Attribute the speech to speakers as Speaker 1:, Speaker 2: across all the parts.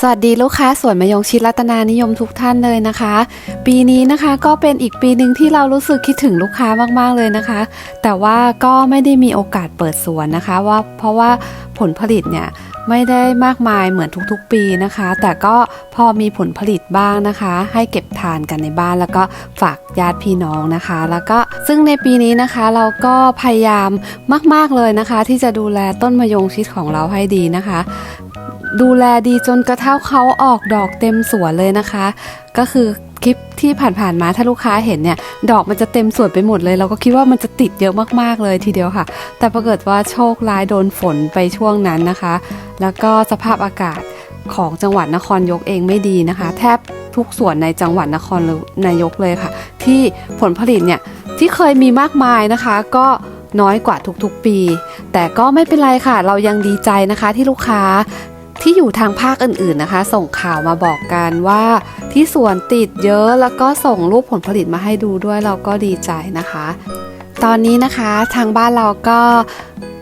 Speaker 1: สวัสดีลูกค้าสวนมะยงชิดรัตนานิยมทุกท่านเลยนะคะ ปีนี้นะคะก็เป็นอีกปีหนึ่งที่เรารู้สึกคิดถึงลูกค้ามากๆเลยนะคะ แต่ว่าก็ไม่ได้มีโอกาสเปิดสวนนะคะว่าเพราะว่าผลผลิตเนี่ยไม่ได้มากมายเหมือนทุกๆปีนะคะ แต่ก็พอมีผลผลิตบ้างนะคะ ให้เก็บทานกันในบ้านแล้วก็ฝากญาติพี่น้องนะคะ แล้วก็ซึ่งในปีนี้นะคะเราก็พยายามมากๆเลยนะคะ ที่จะดูแลต้นมะยงชิดของเราให้ดีนะคะ ดูแลดีจนกระทั่งเขาออกดอกเต็มสวนเลยนะคะ ก็คือคลิปที่ผ่านๆมาถ้าลูกค้าเห็นเนี่ย ดอกมันจะเต็มสวนไปหมดเลย เราก็คิดว่ามันจะติดเยอะมากๆเลยทีเดียวค่ะ แต่ปรากฏว่าโชคร้ายโดนฝนไปช่วงนั้นนะคะ แล้วก็สภาพอากาศของจังหวัดนครยกเองไม่ดีนะคะ แทบทุกส่วนในจังหวัดนครนายกเลยค่ะ ที่ผลผลิตเนี่ยที่เคยมีมากมายนะคะ ก็น้อยกว่าทุกๆปี แต่ก็ไม่เป็นไรค่ะ เรายังดีใจนะคะที่ลูกค้า ที่อยู่ทางภาคอื่นๆนะคะ ส่งข่าวมาบอกกันว่า ที่สวนติดเยอะแล้วก็ส่งรูปผลผลิตมาให้ดูด้วยเราก็ดีใจนะคะ ตอนนี้นะคะทางบ้านเราก็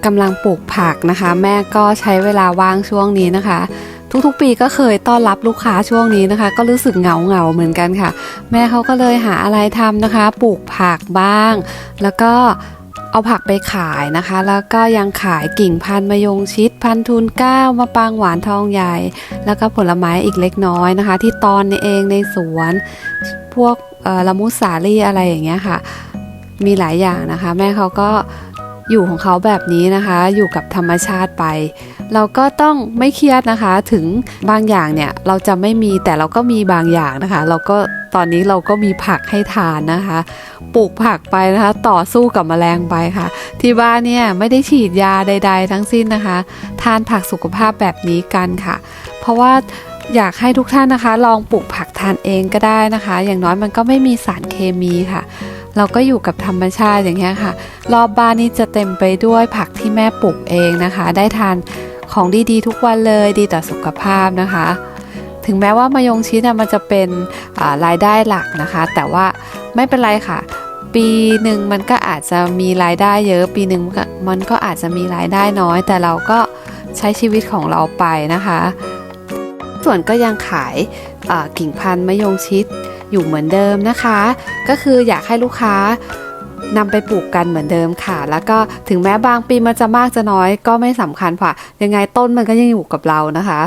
Speaker 1: กำลังปลูกผักนะคะ แม่ก็ใช้เวลาว่างช่วงนี้นะคะ ทุกๆปีก็เคยต้อนรับลูกค้าช่วงนี้นะคะ ก็รู้สึกเหงาเหงาๆเหมือนกันค่ะ แม่เขาก็เลยหาอะไรทำนะคะ ปลูกผักบ้าง แล้วก็เอาผักไปขายนะคะ แล้วก็ยังขายกิ่งพันธุ์มะยงชิด พันธุ์ทูนก้ามะปรางหวานทองใหญ่ แล้วก็ผลไม้อีกเล็กน้อยนะคะ ที่ตอนเองในสวนพวกละมุสสาลี่อะไรอย่างเงี้ยค่ะ มีหลายอย่างนะคะ แม่เขาก็ อยู่ของเขาแบบนี้นะคะ อยู่กับธรรมชาติไป เราก็ต้องไม่เครียดนะคะ ถึงบางอย่างเนี่ยเราจะไม่มีแต่เราก็มีบางอย่างนะคะ เราก็ตอนนี้เราก็มีผักให้ทานนะคะ ปลูกผักไปนะคะ ต่อสู้กับแมลงไปค่ะ ที่บ้านเนี่ยไม่ได้ฉีดยาใด ๆ ทั้งสิ้นนะคะ ทานผักสุขภาพแบบนี้กันค่ะ เพราะว่าอยากให้ทุกท่านนะคะ ลองปลูกผักทานเองก็ได้นะคะ อย่างน้อยมันก็ไม่มีสารเคมีค่ะ เราก็อยู่กับธรรมชาติอย่างเงี้ยค่ะ รอบบ้านนี่จะเต็มไปด้วยผักที่แม่ปลูกเองนะคะ ได้ทานของดีๆทุกวันเลยดีต่อสุขภาพนะคะ ถึงแม้ว่ามายงชิดเนี่ยมันจะเป็นรายได้หลักนะคะ แต่ว่าไม่เป็นไรค่ะ ปีหนึ่งมันก็อาจจะมีรายได้เยอะ ปีหนึ่งมันก็อาจจะมีรายได้น้อย แต่เราก็ใช้ชีวิตของเราไปนะคะ ส่วนก็ยังขายกิ่งพันธุ์มะยงชิด อยู่เหมือนเดิมนะคะ ก็คืออยากให้ลูกค้านำไปปลูกกันเหมือนเดิมค่ะ แล้วก็ถึงแม้บางปีมันจะมากจะน้อยก็ไม่สำคัญค่ะ ยังไงต้นมันก็ยังอยู่กับเรานะคะ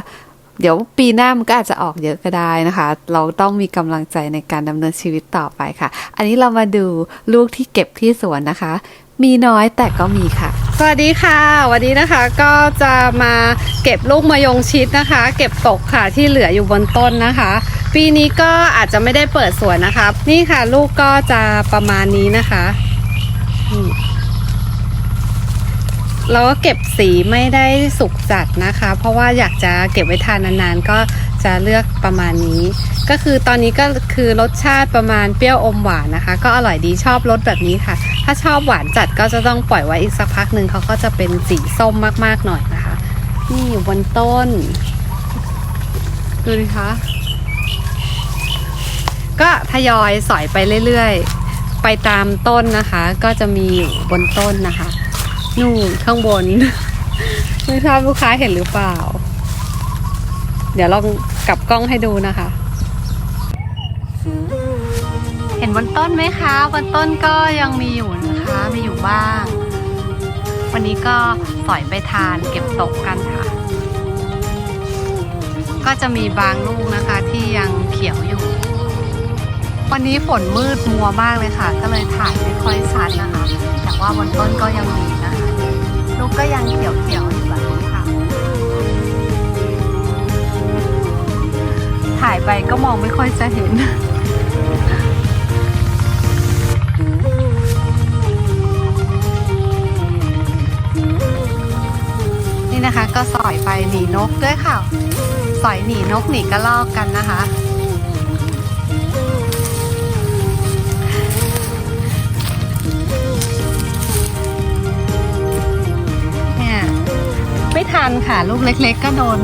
Speaker 1: เดี๋ยวปีหน้ามันก็อาจจะออกเยอะก็ได้นะคะ เราต้องมีกำลังใจในการดำเนินชีวิตต่อไปค่ะ อันนี้เรามาดูลูกที่เก็บที่สวนนะคะ มีน้อยแต่ก็มีค่ะ สวัสดีค่ะ วันนี้นะคะก็จะมาเก็บลูกมะยงชิดนะคะ เก็บตกค่ะที่เหลืออยู่บนต้นนะคะ ปีนี้ก็อาจจะไม่ได้เปิดสวนนะคะ นี่ค่ะลูกก็จะประมาณนี้นะคะเราก็เก็บสีไม่ได้สุกจัดนะคะ เพราะว่าอยากจะเก็บไว้ทานนานๆ ก็จะเลือกประมาณนี้ ก็คือตอนนี้ก็คือรสชาติประมาณเปรี้ยวอมหวานนะคะ ก็อร่อยดีชอบรสแบบนี้ค่ะ ถ้าชอบหวานจัดก็จะต้องปล่อยไว้อีกสักพักหนึ่งเขาก็จะเป็นสีส้มมากๆหน่อยนะคะ นี่อยู่บนต้น ดูดิคะ ก็ทยอยสอยไปเรื่อยๆ ไปตามต้นนะคะ ก็จะมีอยู่บนต้นนะคะ นู่นข้างบน ไม่ทราบลูกค้าเห็นหรือเปล่า เดี๋ยวลองกลับกล้องให้ดูนะคะเห็นบนต้นไหมคะ บนต้นก็ยังมีอยู่ นะคะมีอยู่บ้าง วันนี้ก็สอยไปทานเก็บตกกันค่ะ ก็จะมีบางลูกนะคะที่ยังเขียวอยู่ วันนี้ฝนมืดมัวมากเลยค่ะ ก็เลยถ่ายไม่ค่อยชัดนะคะ แต่ว่าบนต้นก็ยังมีนะคะ ลูกก็ยังเขียวๆอยู่แบบนี้ค่ะ ถ่ายไปก็มองไม่ค่อยจะเห็น นี่นะคะ ก็สอยไปหนีนกด้วยค่ะ สอยหนีนกหนีกระรอกกันนะคะ เนี่ยไม่ทันค่ะ ลูกเล็ก ๆ ก็โดน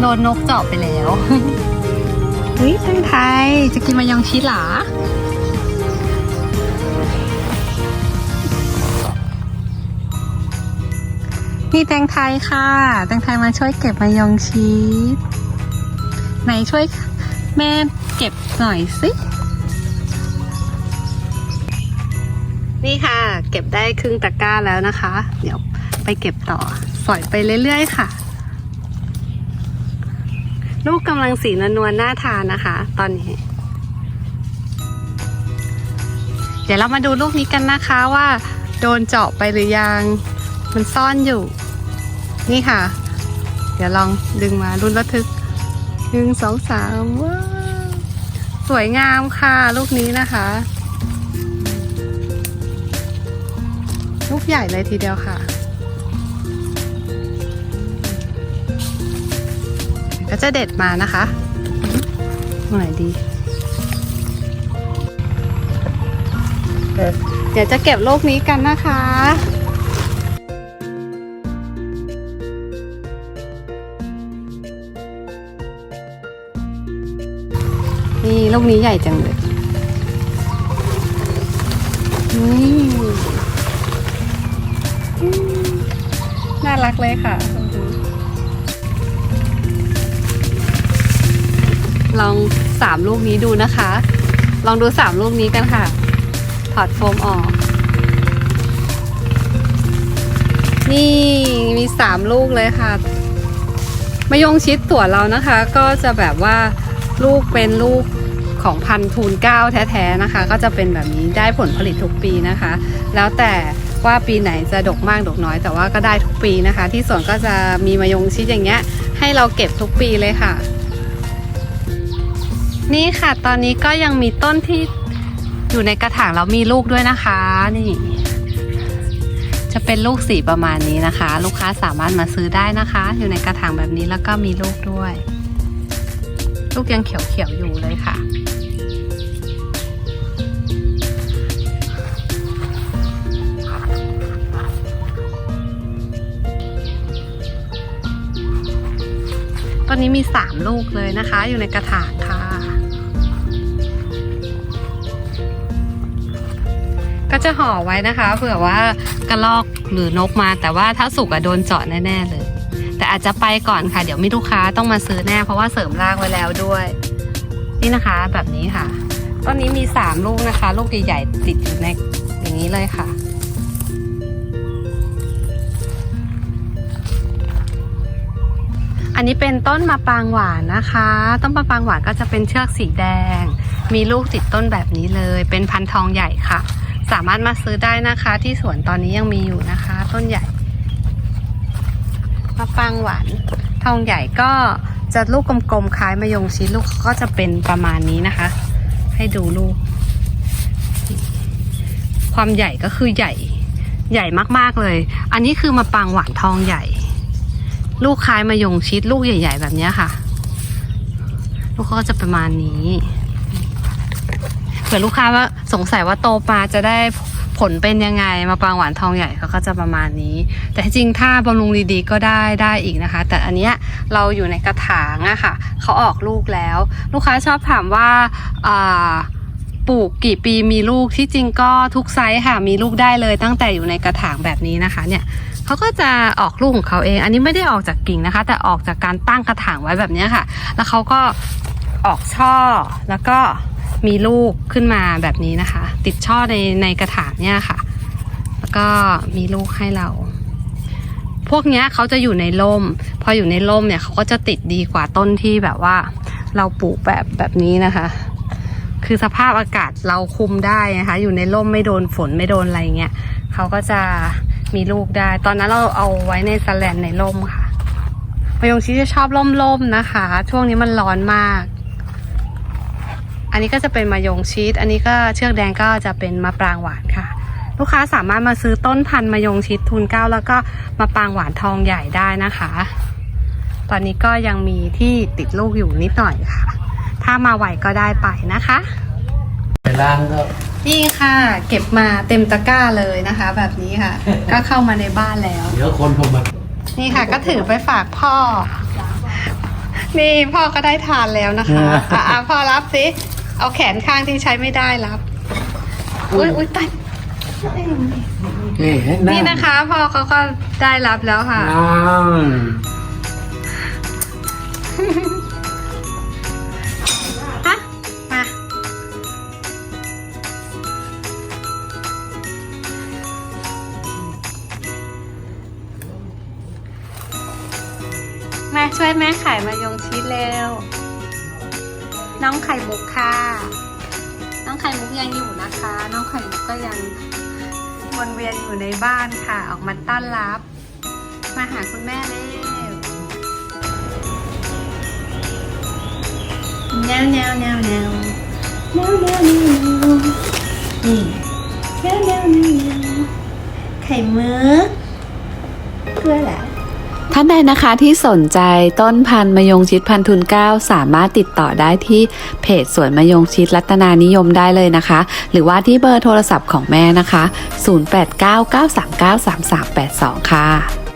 Speaker 1: โดนนกเจาะไปแล้ว เฮ้ยตั้งไทยจะกินมายองชิหรอ นี่แตงไทยค่ะ แตงไทยมาช่วยเก็บมายองชีสไหนช่วยแม่เก็บหน่อยสินี่ค่ะ เก็บได้ครึ่งตะกร้าแล้วนะคะ เดี๋ยวไปเก็บต่อ สอยไปเรื่อยๆค่ะ ลูกกำลังสีนวลๆน่าทานนะคะ ตอนนี้ เดี๋ยวเรามาดูลูกนี้กันนะคะว่า โดนเจาะไปหรือยัง มันซ่อนอยู่ นี่ค่ะ เดี๋ยวลองดึงมารุ่นระทึกหนึ่งสองสามว้าวสวยงามค่ะ ลูกนี้นะคะ ลูกใหญ่เลยทีเดียวค่ะ ก็จะเด็ดมานะคะตรงไหนดีเดี๋ยวจะเก็บลูกนี้กันนะคะ ลูกนี้ใหญ่จังเลยนี่อืมน่ารักเลยค่ะ ลองสามลูกนี้ดูนะคะ ลองดูสามลูกนี้กันค่ะ ถอดโฟมออก นี่มีสามลูกเลยค่ะมายงชิดตัวเรานะคะ ก็จะแบบว่าลูกเป็นลูก ของพันธุ์ทูนเก้าแท้ๆนะคะ ก็จะเป็นแบบนี้ได้ผลผลิตทุกปีนะคะ แล้วแต่ว่าปีไหนจะดกมากดกน้อย แต่ว่าก็ได้ทุกปีนะคะ ที่สวนก็จะมีมายงชิดอย่างเงี้ย ให้เราเก็บทุกปีเลยค่ะ นี่ค่ะตอนนี้ก็ยังมีต้นที่อยู่ในกระถางแล้วมีลูกด้วยนะคะนี่ จะเป็นลูกสีประมาณนี้นะคะ ลูกค้าสามารถมาซื้อได้นะคะ อยู่ในกระถางแบบนี้แล้วก็มีลูกด้วย ลูกยังเขียวๆอยู่เลยค่ะ ตอนนี้มีสามลูกเลยนะคะ อยู่ในกระถางค่ะ ก็จะห่อไว้นะคะ เผื่อว่ากระลอกหรือนกมาแต่ว่าถ้าสุกอะโดนเจาะแน่ ๆ เลย แต่อาจจะไปก่อนค่ะ เดี๋ยวมีลูกค้าต้องมาซื้อแน่เพราะว่าเสริมรากไว้แล้วด้วย นี่นะคะแบบนี้ค่ะ ต้นนี้มีสามลูกนะคะ ลูกใหญ่ๆติดอยู่ในอย่างนี้เลยค่ะอันนี้เป็นต้นมะปรางหวานนะคะ ต้นมะปรางหวานก็จะเป็นเชือกสีแดง มีลูกติดต้นแบบนี้เลย เป็นพันธุ์ทองใหญ่ค่ะ สามารถมาซื้อได้นะคะ ที่สวนตอนนี้ยังมีอยู่นะคะ ต้นใหญ่ มะปางหวาน ทองใหญ่ก็จะลูกกลมๆคล้ายมะยงชิดลูกก็จะเป็นประมาณนี้นะคะ ให้ดูลูก ความใหญ่ก็คือใหญ่ใหญ่มากๆเลย อันนี้คือมะปางหวานทองใหญ่ ลูกคล้ายมะยงชิดลูกใหญ่ ๆ แบบนี้ค่ะ ลูกเขาก็จะประมาณนี้เผื่อลูกค้าว่าสงสัยว่าโตมาจะได้ ผลเป็นยังไงมาปรางหวานทองใหญ่เขาก็จะประมาณนี้ แต่จริงถ้าบำรุงดีๆก็ได้ได้อีกนะคะ แต่อันเนี้ยเราอยู่ในกระถางอะค่ะเขาออกลูกแล้ว ลูกค้าชอบถามว่าอ่าปลูกกี่ปีมีลูกที่จริงก็ทุกไซส์ค่ะ มีลูกได้เลยตั้งแต่อยู่ในกระถางแบบนี้นะคะเนี่ยเขาก็จะออกลูกของเขาเอง อันนี้ไม่ได้ออกจากกิ่งนะคะ แต่ออกจากการตั้งกระถางไว้แบบนี้ค่ะ แล้วเขาก็ออกช่อแล้วก็ มีลูกขึ้นมาแบบนี้นะคะ ติดช่อในในกระถางเนี่ยค่ะ แล้วก็มีลูกให้เรา พวกเนี้ยเขาจะอยู่ในร่ม พออยู่ในร่มเนี่ยเขาก็จะติดดีกว่าต้นที่แบบว่า เราปลูกแบบแบบนี้นะคะ คือสภาพอากาศเราคุมได้นะคะ อยู่ในร่มไม่โดนฝนไม่โดนอะไรเงี้ยเขาก็จะมีลูกได้ ตอนนั้นเราเอาไว้ในสแลนในร่มค่ะมายงชิดจะชอบร่มๆนะคะ ช่วงนี้มันร้อนมาก อันนี้ก็จะเป็นมายงชิดอันนี้ก็เชือกแดงก็จะเป็นมะปรางหวานค่ะ ลูกค้าสามารถมาซื้อต้นพันธุ์มายงชิดทุนเก้าแล้วก็มะปรางหวานทองใหญ่ได้นะคะ ตอนนี้ก็ยังมีที่ติดลูกอยู่นิดหน่อยค่ะ ถ้ามาไหวก็ได้ไปนะคะ
Speaker 2: ไปล้างก็
Speaker 1: นี่ค่ะ เก็บมาเต็มตะกร้าเลยนะคะ แบบนี้ค่ะ ก็เข้ามาในบ้านแล้ว
Speaker 2: เดี๋ยวคนผมมา
Speaker 1: นี่ค่ะ ก็ถือไปฝากพ่อ นี่พ่อก็ได้ทานแล้วนะคะ อะอะพ่อรับสิ เอาแขนข้างที่ใช้ไม่ได้รับ อุ้ยอุ้ยตัน
Speaker 2: เนี่เห็นไหม
Speaker 1: นี่นะคะพ่อเขาก็ได้รับแล้วค่ะ
Speaker 2: อ้าว
Speaker 1: ฮะ มา มาช่วยแม่ขายมายงชิดเร็ว น้องไข่มุกค่ะ น้องไข่มุกยังอยู่นะคะ น้องไข่มุกก็ยังวนเวียนอยู่ในบ้านค่ะ ออกมาต้อนรับ มาหาคุณแม่เร็วแนวแนวแนวแนวแนวแนวแนวนี่แนวแนวแนวแนวไข่มึกเพื่ออะไร ท่านใดนะคะที่สนใจต้นพันธุ์มยงชิดพันทุนเก้าสามารถติดต่อได้ที่เพจสวนมยงชิดรัตนานิยมได้เลยนะคะ หรือว่าที่เบอร์โทรศัพท์ของแม่นะคะ 0899393382 ค่ะ